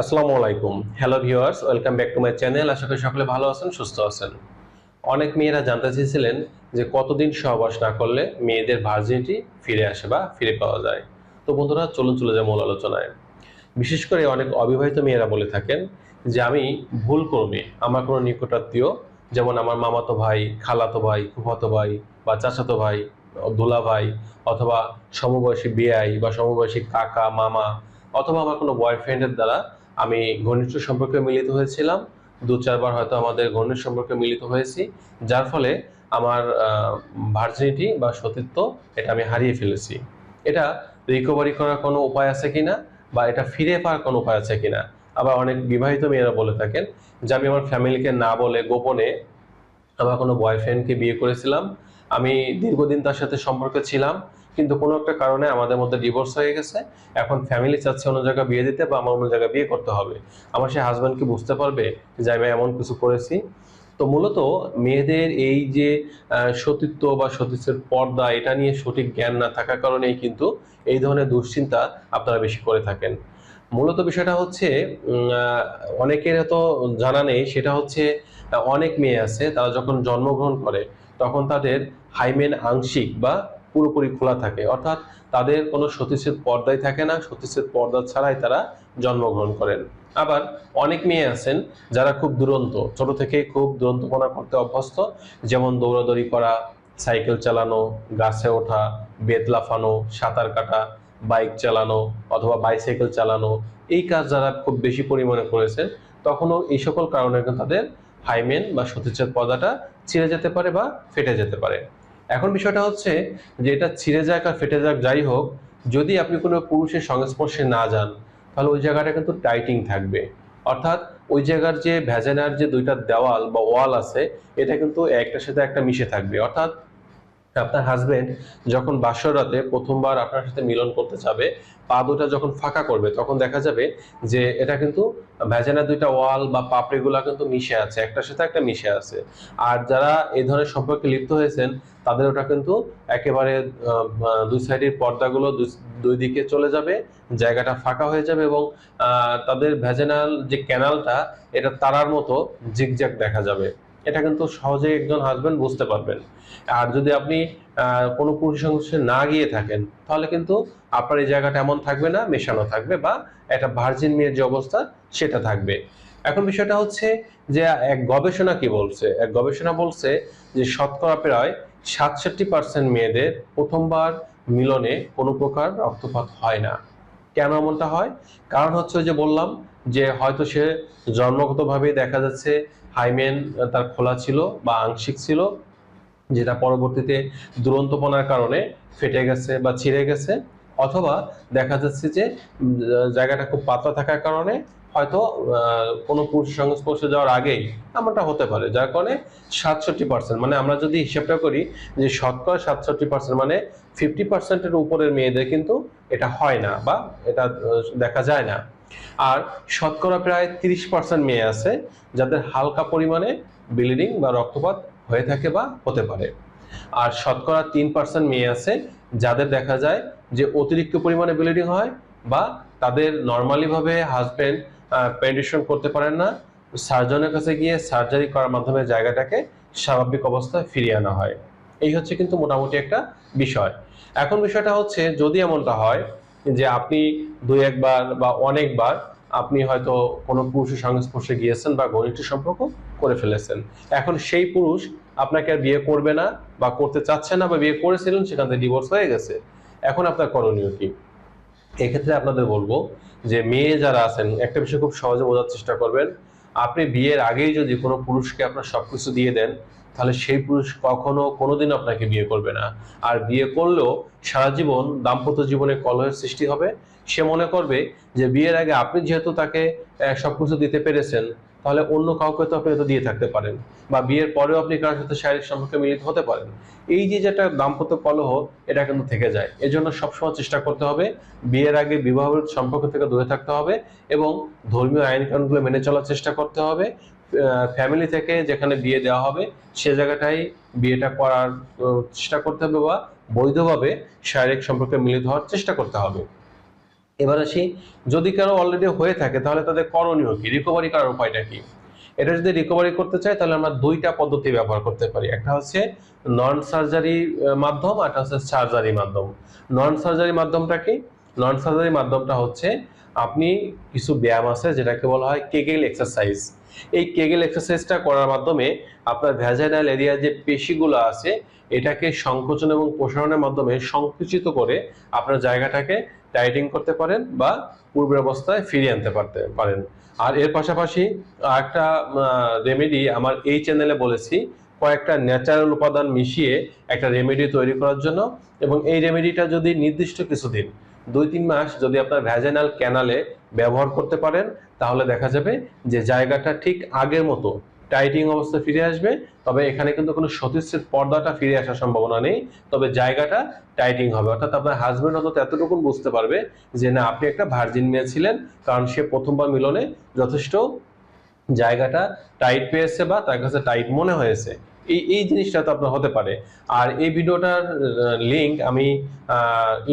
আসসালামু আলাইকুম। Hello viewers welcome back to my channel আশা করি সকলে ভালো আছেন, সুস্থ আছেন। অনেক মেয়েরা জানতে চেয়েছিলেন যে কতদিন সহবাস না করলে মেয়েদের ভার্জিনিটি ফিরে আসে বা ফিরে পাওয়া যায়। তো বন্ধুরা, চলুন চলে যায় মূল আলোচনায়। বিশেষ করে অনেক অবিবাহিত মেয়েরা বলে থাকেন যে, আমি ভুল করবে আমার কোনো নিকটাত্মীয়, যেমন আমার মামাতো ভাই, খালাতো ভাই, ফুফাতো ভাই বা চাচাতো ভাই দুলা ভাই অথবা সমবয়সী বিয়াই বা সমবয়সী কাকা, মামা অথবা আমার কোনো বয়ফ্রেন্ডের দ্বারা আমি ঘনিষ্ঠ সম্পর্কে মিলিত হয়েছিলাম। দু, চারবার হয়তো আমাদের ঘনিষ্ঠ সম্পর্কে মিলিত হয়েছি। যার ফলে আমার ভার্জিনিটি বা সতীত্ব এটা আমি হারিয়ে ফেলেছি। এটা রিকভারি করার কোনো উপায় আছে কিনা বা এটা ফিরে পাওয়ার কোনো উপায় আছে কিনা? আবার অনেক বিবাহিত মেয়েরা বলে থাকেন যে, আমি আমার ফ্যামিলিকে না বলে গোপনে আমার কোনো বয়ফ্রেন্ডকে বিয়ে করেছিলাম। আমি দীর্ঘদিন তার সাথে সম্পর্কে ছিলাম, কিন্তু কোনো একটা কারণে আমাদের মধ্যে ডিভোর্স হয়ে গেছে। এখন ফ্যামিলি চাচ্ছে অন্য জায়গায় বিয়ে দিতে বা আমার অন্য জায়গায় বিয়ে করতে হবে। আমার সেই হাজব্যান্ড কি বুঝতে পারবে যে আমি এমন কিছু করেছি? তো মূলত মেয়েদের এই যে সতীত্ব বা সতীত্বের পর্দা, এটা নিয়ে সঠিক জ্ঞান না থাকার কারণেই কিন্তু এই ধরনের দুশ্চিন্তা আপনারা বেশি করে থাকেন। মূলত বিষয়টা হচ্ছে অনেকের তো জানা নেই, সেটা হচ্ছে অনেক মেয়ে আছে, তারা যখন জন্মগ্রহণ করে, তখন তাদের হাইমেন আংশিক বা পুরোপুরি খোলা থাকে। অর্থাৎ তাদের কোনো সতীচ্ছেদ পর্দাই থাকে না সতীচ্ছেদ পর্দা ছাড়াই তারা জন্মগ্রহণ করেন। আবার অনেক মেয়ে আছেন যারা খুব দুরন্ত, ছোট থেকেই খুব দুরন্তপনা করতে অভ্যস্ত, যেমন দৌড়াদৌড়ি করা, সাইকেল চালানো, গাছে ওঠা, বেত লাফানো, সাঁতার কাটা, বাইক চালানো অথবা বাইসাইকেল চালানো, এই কাজ যারা খুব বেশি পরিমাণে করেছেন, তখনও এই সকল কারণে তাদের হাইমেন বা সতীচ্ছেদ পর্দাটা ছিঁড়ে যেতে পারে বা ফেটে যেতে পারে। এখন বিষয়টা হচ্ছে যে এটা ছিঁড়ে যাক আর ফেটে যাক, যাই হোক, যদি আপনি কোনো পুরুষের সংস্পর্শে না যান, তাহলে ওই জায়গাটা কিন্তু টাইটিং থাকবে। অর্থাৎ ওই জায়গার যে ভ্যাজেনার যে দুইটা দেওয়াল বা ওয়াল আছে, এটা কিন্তু একটার সাথে একটা মিশে থাকবে। অর্থাৎ আপনার হাজবেন্ড যখন বাসর রাতে প্রথমবার আপনার সাথে মিলন করতে যাবে, পা দুটা যখন ফাঁকা করবে, তখন দেখা যাবে যে এটা কিন্তু ভ্যাজেনার দুইটা ওয়াল বা পাপড়িগুলা কিন্তু মিশে আছে, একটার সাথে একটা মিশে আছে। আর যারা এই ধরনের সম্পর্কে লিপ্ত হয়েছেন, তাদের ওটা কিন্তু একেবারে দুই সাইডের পর্দাগুলো দুই- দুই দিকে চলে যাবে, জায়গাটা ফাঁকা হয়ে যাবে এবং তাদের ভ্যাজেনাল যে ক্যানালটা এটা তারার মতো জিগজ্যাগ দেখা যাবে। এটা কিন্তু সহজেই একজন হাজবেন্ড বুঝতে পারবেন। আর যদি আপনি কোনো পুরুষ সংঘর্ষে না গিয়ে থাকেন, তাহলে কিন্তু আপনার এই জায়গাটা এমন থাকবে না, মেশানো থাকবে বা একটা ভার্জিন মেয়ের যে অবস্থা, সেটা থাকবে। এখন বিষয়টা হচ্ছে যে, এক গবেষণা কি বলছে? এক গবেষণা বলছে যে, শতকরা প্রায় সাতষট্টি পার্সেন্ট মেয়েদের প্রথমবার মিলনে কোনো প্রকার রক্তপাত হয় না। কেন এমনটা হয়? কারণ হচ্ছে যে বললাম যে হয়তো সে জন্মগতভাবেই দেখা যাচ্ছে হাইমেন তার খোলা ছিল বা আংশিক ছিল, যেটা পরবর্তীতে দুরন্তপনার কারণে ফেটে গেছে বা ছিঁড়ে গেছে, অথবা দেখা যাচ্ছে যে জায়গাটা খুব পাতলা থাকার কারণে হয়তো কোনো পুরুষ সংস্পর্শে যাওয়ার আগেই এমনটা হতে পারে, যার কারণে সাতষট্টি পার্সেন্ট মানে আমরা যদি হিসেবটা করি যে শতকরা সাতষট্টি পার্সেন্ট মানে ফিফটি পার্সেন্টের উপরের মেয়েদের কিন্তু এটা হয় না বা এটা দেখা যায় না। আর শতকরা প্রায় তিরিশ পার্সেন্ট মেয়ে আছে যাদের হালকা পরিমাণে ব্লিডিং বা রক্তপাত হয়ে থাকে বা হতে পারে। আর শতকরা তিন পার্সেন্ট মেয়ে আছে যাদের দেখা যায় যে অতিরিক্ত পরিমাণে ব্লিডিং হয় বা তাদের নর্মালিভাবে হাজবেন্ড পেন্ডিশন করতে পারেন না। সার্জনের কাছে গিয়ে সার্জারি করার মাধ্যমে জায়গাটাকে স্বাভাবিক অবস্থায় ফিরিয়ে আনা হয়। এই হচ্ছে কিন্তু মোটামুটি একটা বিষয়। এখন বিষয়টা হচ্ছে যদি এমনটা হয় যে আপনি দুই একবার বা অনেকবার আপনি হয়তো কোনো পুরুষের সংস্পর্শে গিয়েছেন বা ঘনিষ্ঠ সম্পর্ক করে ফেলেছেন। এখন সেই পুরুষ আপনাকে আর বিয়ে করবে না বা করতে চাচ্ছে না বা বিয়ে করেছিলেন, সেখান থেকে ডিভোর্স হয়ে গেছে। এখন আপনার করণীয় কি? এক্ষেত্রে আপনাদের বলব যে মেয়ে যারা আছেন, একটা বিষয় খুব সহজে বোঝার চেষ্টা করবেন আপনি বিয়ের আগেই যদি কোনো পুরুষকে আপনার সবকিছু দিয়ে দেন, তাহলে সেই পুরুষ কখনো কোনোদিন আপনাকে বিয়ে করবে না। আর বিয়ে করলেও সারা জীবন দাম্পত্য জীবনে কলহের সৃষ্টি হবে। সে মনে করবে যে বিয়ের আগে আপনি যেহেতু তাকে সব সবকিছু দিতে পেরেছেন তাহলে অন্য কাউকে তো আপনি হয়তো দিয়ে থাকতে পারেন বা বিয়ের পরেও আপনি কারোর সাথে শারীরিক সম্পর্কে মিলিত হতে পারেন। এই যে যেটা দাম্পত্য কলহ, এটা কিন্তু থেকে যায়। এজন্য সবসময় চেষ্টা করতে হবে, বিয়ের আগে বিবাহের সম্পর্ক থেকে দূরে থাকতে হবে এবং ধর্মীয় আইন কানুনগুলো মেনে চলার চেষ্টা করতে হবে। ফ্যামিলি থেকে যেখানে বিয়ে দেওয়া হবে, সে জায়গাটাই বিয়েটা করার চেষ্টা করতে হবে বা বৈধভাবে শারীরিক সম্পর্কে মিলিত হওয়ার চেষ্টা করতে হবে। এবার আসি, যদি কারও অলরেডি হয়ে থাকে, তাহলে তাদের করণীয় কি? রিকভারি করার উপায়টা কি? এটা যদি রিকভারি করতে চাই তাহলে আমরা দুইটা পদ্ধতি ব্যবহার করতে পারি। একটা হচ্ছে নন সার্জারি মাধ্যম, আর একটা হচ্ছে সার্জারি মাধ্যম। নন সার্জারি মাধ্যমটা কি? নন সার্জারি মাধ্যমটা হচ্ছে আপনি কিছু ব্যায়াম আছে, যেটাকে বলা হয় কেগেল এক্সারসাইজ এই কেগেল এক্সারসাইজটা করার মাধ্যমে আপনার ভ্যাজাইনাল এরিয়া যে পেশিগুলো আছে, এটাকে সংকোচন এবং প্রসারণের মাধ্যমে সংকুচিত করে আপনার জায়গাটাকে টাইটিং করতে পারেন বা পূর্বের অবস্থায় ফিরিয়ে আনতে পারতে পারেন। আর এর পাশাপাশি একটা রেমেডি আমার এই চ্যানেলে বলেছি, কয়েকটা ন্যাচারাল উপাদান মিশিয়ে একটা রেমেডি তৈরি করার জন্য এবং এই রেমেডিটা যদি নির্দিষ্ট কিছুদিন, দুই তিন মাস যদি আপনার ভ্যাজেনাল ক্যানালে ব্যবহার করতে পারেন, তাহলে দেখা যাবে যে জায়গাটা ঠিক আগের মতো টাইটিং অবস্থা ফিরে আসবে, তবে এখানে কিন্তু কোনো সতীর্থের পর্দাটা ফিরে আসার সম্ভাবনা নেই, তবে জায়গাটা টাইটিং হবে। অর্থাৎ আপনার হাজব্যান্ড অন্তত এতটুকু বুঝতে পারবে যে, না, আপনি একটা ভার্জিন মেয়ে ছিলেন, কারণ সে প্রথমবার মিলনে যথেষ্ট জায়গাটা টাইট পেয়েছে বা তার কাছে টাইট মনে হয়েছে। এই এই জিনিসটা তো আপনার হতে পারে। আর এই ভিডিওটার লিংক আমি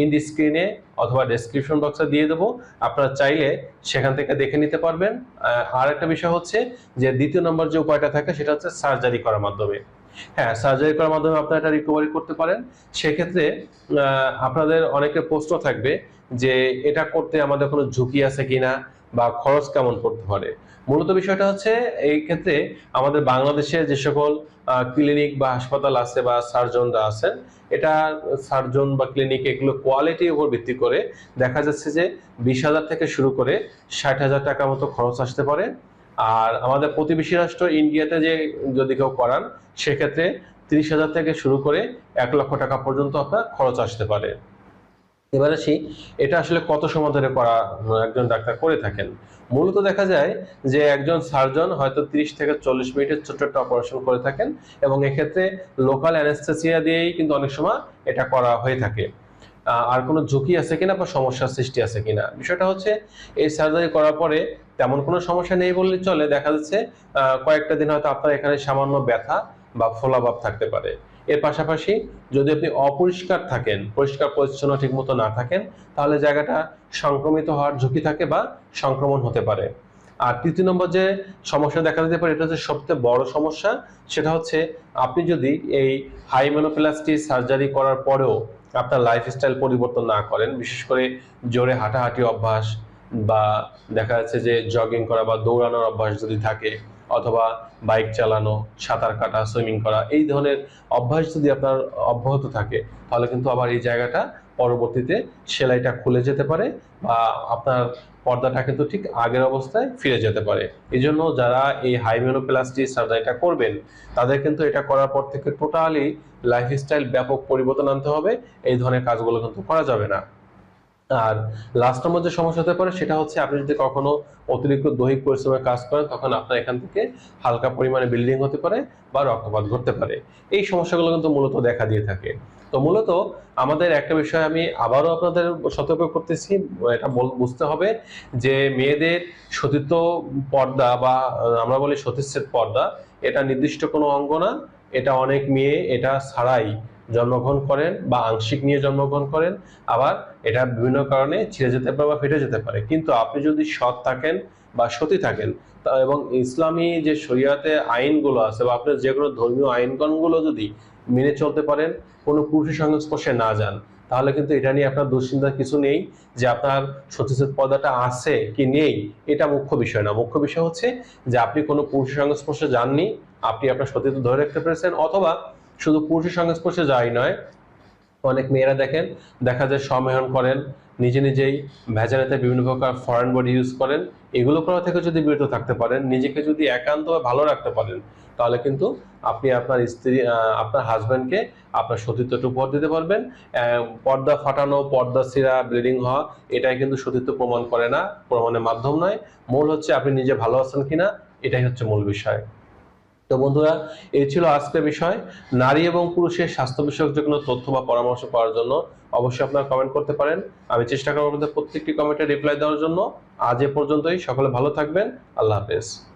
ইন দি স্ক্রিনে অথবা ডেসক্রিপশন বক্সে দিয়ে দেবো। আপনারা চাইলে সেখান থেকে দেখে নিতে পারবেন। আর একটা বিষয় হচ্ছে যে দ্বিতীয় নম্বর যে উপায়টা থাকে সেটা হচ্ছে সার্জারি করার মাধ্যমে। হ্যাঁ সার্জারি করার মাধ্যমে আপনারা এটা রিকভারি করতে পারেন। সেক্ষেত্রে আপনাদের অনেকের প্রশ্ন থাকবে যে এটা করতে আমাদের কোনো ঝুঁকি আছে কিনা? বা খরচ কেমন পড়তে পারে? মূলত বিষয়টা হচ্ছে এই ক্ষেত্রে আমাদের বাংলাদেশে যে সকল ক্লিনিক বা হাসপাতাল আছে বা সার্জনরা আছেন, এটা সার্জন বা ক্লিনিক এগুলো কোয়ালিটির উপর ভিত্তি করে দেখা যাচ্ছে যে বিশ হাজার থেকে শুরু করে ষাট হাজার টাকা মতো খরচ আসতে পারে। আর আমাদের প্রতিবেশী রাষ্ট্র ইন্ডিয়াতে যে যদি কেউ করান, সেক্ষেত্রে তিরিশ হাজার থেকে শুরু করে এক লক্ষ টাকা পর্যন্ত আপনার খরচ আসতে পারে। এবার আসি এটা আসলে কত সময় ধরে করা একজন ডাক্তার করে থাকেন। মূলত দেখা যায় যে একজন সার্জন হয়তো 30 থেকে চল্লিশ মিনিটের ছোট্ট একটা অপারেশন করে থাকেন এবং এক্ষেত্রে লোকাল অ্যানেস্থেসিয়া দিয়েই কিন্তু অনেক সময় এটা করা হয়ে থাকে। আর কোনো ঝুঁকি আছে কিনা বা সমস্যার সৃষ্টি আছে কিনা? বিষয়টা হচ্ছে এই সার্জারি করার পরে তেমন কোনো সমস্যা নেই বললে চলে। দেখা যাচ্ছে কয়েকটা দিন হয়তো আপনার এখানে সামান্য ব্যথা বা ফোলাভাব থাকতে পারে। এর পাশাপাশি যদি আপনি অপরিষ্কার থাকেন, পরিষ্কার পরিচ্ছন্ন ঠিক মতো না থাকেন, তাহলে জায়গাটা সংক্রমিত হওয়ার ঝুঁকি থাকে বা সংক্রমণ হতে পারে। আর তৃতীয় নম্বর যে সমস্যা দেখা দিতে পারে, এটা হচ্ছে সবচেয়ে বড় সমস্যা। সেটা হচ্ছে আপনি যদি এই হাইমেনোপ্লাস্টি সার্জারি করার পরেও আপনার লাইফস্টাইল পরিবর্তন না করেন, বিশেষ করে জোরে হাঁটাহাঁটি অভ্যাস বা দেখা যাচ্ছে যে জগিং করা বা দৌড়ানোর অভ্যাস যদি থাকে অথবা বাইক চালানো, সাঁতার কাটা, সুইমিং করা, এই ধরনের অভ্যাস যদি আপনার অব্যাহত থাকে, তাহলে কিন্তু আবার এই জায়গাটা পরবর্তীতে সেলাইটা খুলে যেতে পারে বা আপনার পর্দাটা কিন্তু ঠিক আগের অবস্থায় ফিরে যেতে পারে। এই জন্য যারা এই হাইমেনোপ্লাস্টি সার্জারিটা করবেন, তাদের কিন্তু এটা করার পর থেকে টোটালি লাইফস্টাইল ব্যাপক পরিবর্তন আনতে হবে। এই ধরনের কাজগুলো কিন্তু করা যাবে না। আর লাস্ট নম্বর যে সমস্যা হতে পারে, সেটা হচ্ছে আপনি যদি কখনো অতিরিক্ত দৈহিক পরিশ্রমের কাজ করেন, তখন আপনার এখান থেকে হালকা পরিমাণে বিল্ডিং হতে পারে বা রক্তপাত ঘটতে পারে। এই সমস্যাগুলো কিন্তু মূলত দেখা দিয়ে থাকে। তো মূলত আমাদের একটা বিষয় আমি আবারও আপনাদের সতর্ক করতেছি, এটা বুঝতে হবে যে মেয়েদের সতীত্ব পর্দা বা আমরা বলি সতীর্থের পর্দা, এটা নির্দিষ্ট কোনো অঙ্গ না, এটা অনেক মেয়ে, এটা ছাড়াই জন্মগ্রহণ করেন বা আংশিক নিয়ে জন্মগ্রহণ করেন, আবার এটা বিভিন্ন কারণে ছিঁড়ে যেতে পারে বা ফেটে যেতে পারে। কিন্তু আপনি যদি সৎ থাকেন বা সতী থাকেন এবং ইসলামী যে শরিয়াতে আইনগুলো আছে বা আপনার যে কোনো ধর্মীয় আইনগণগুলো যদি মেনে চলতে পারেন, কোনো পুরুষের সংস্পর্শে না যান, তাহলে কিন্তু এটা নিয়ে আপনার দুশ্চিন্তার কিছু নেই যে আপনার সতীর্থের পদাটা আছে কি নেই, এটা মুখ্য বিষয় না। মুখ্য বিষয় হচ্ছে যে আপনি কোনো পুরুষের সংস্পর্শে যাননি, আপনি আপনার সতীর্থ ধরে রাখতে পেরেছেন, অথবা শুধু পুরুষের সংস্পর্শে যাই নয়, অনেক মেয়েরা দেখেন, দেখা যায় সমেহন করেন, নিজে নিজেই ভেজানেতে বিভিন্ন প্রকার ফরেন বডি ইউজ করেন, এগুলো করা থেকে যদি বিরত থাকতে পারেন, নিজেকে যদি একান্ত ভালো রাখতে পারেন, তাহলে কিন্তু আপনি আপনার স্ত্রী আপনার হাজব্যান্ডকে আপনার সতীত্বটা উপহার দিতে পারবেন পর্দা ফাটানো, পর্দা সিরা ব্লিডিং হওয়া, এটাই কিন্তু সতীত্ব প্রমাণ করে না, প্রমাণের মাধ্যম নয়, মূল হচ্ছে আপনি নিজে ভালো আছেন কিনা, এটাই হচ্ছে মূল বিষয়। তো বন্ধুরা এই ছিল আজকের বিষয়। নারী এবং পুরুষের স্বাস্থ্য বিষয়ক যে কোনো তথ্য বা পরামর্শ পাওয়ার জন্য অবশ্যই আপনারা কমেন্ট করতে পারেন। আমি চেষ্টা করব প্রত্যেকটি কমেন্টে রিপ্লাই দেওয়ার জন্য। আজ এ পর্যন্তই। সকলে ভালো থাকবেন। আল্লাহ হাফেজ।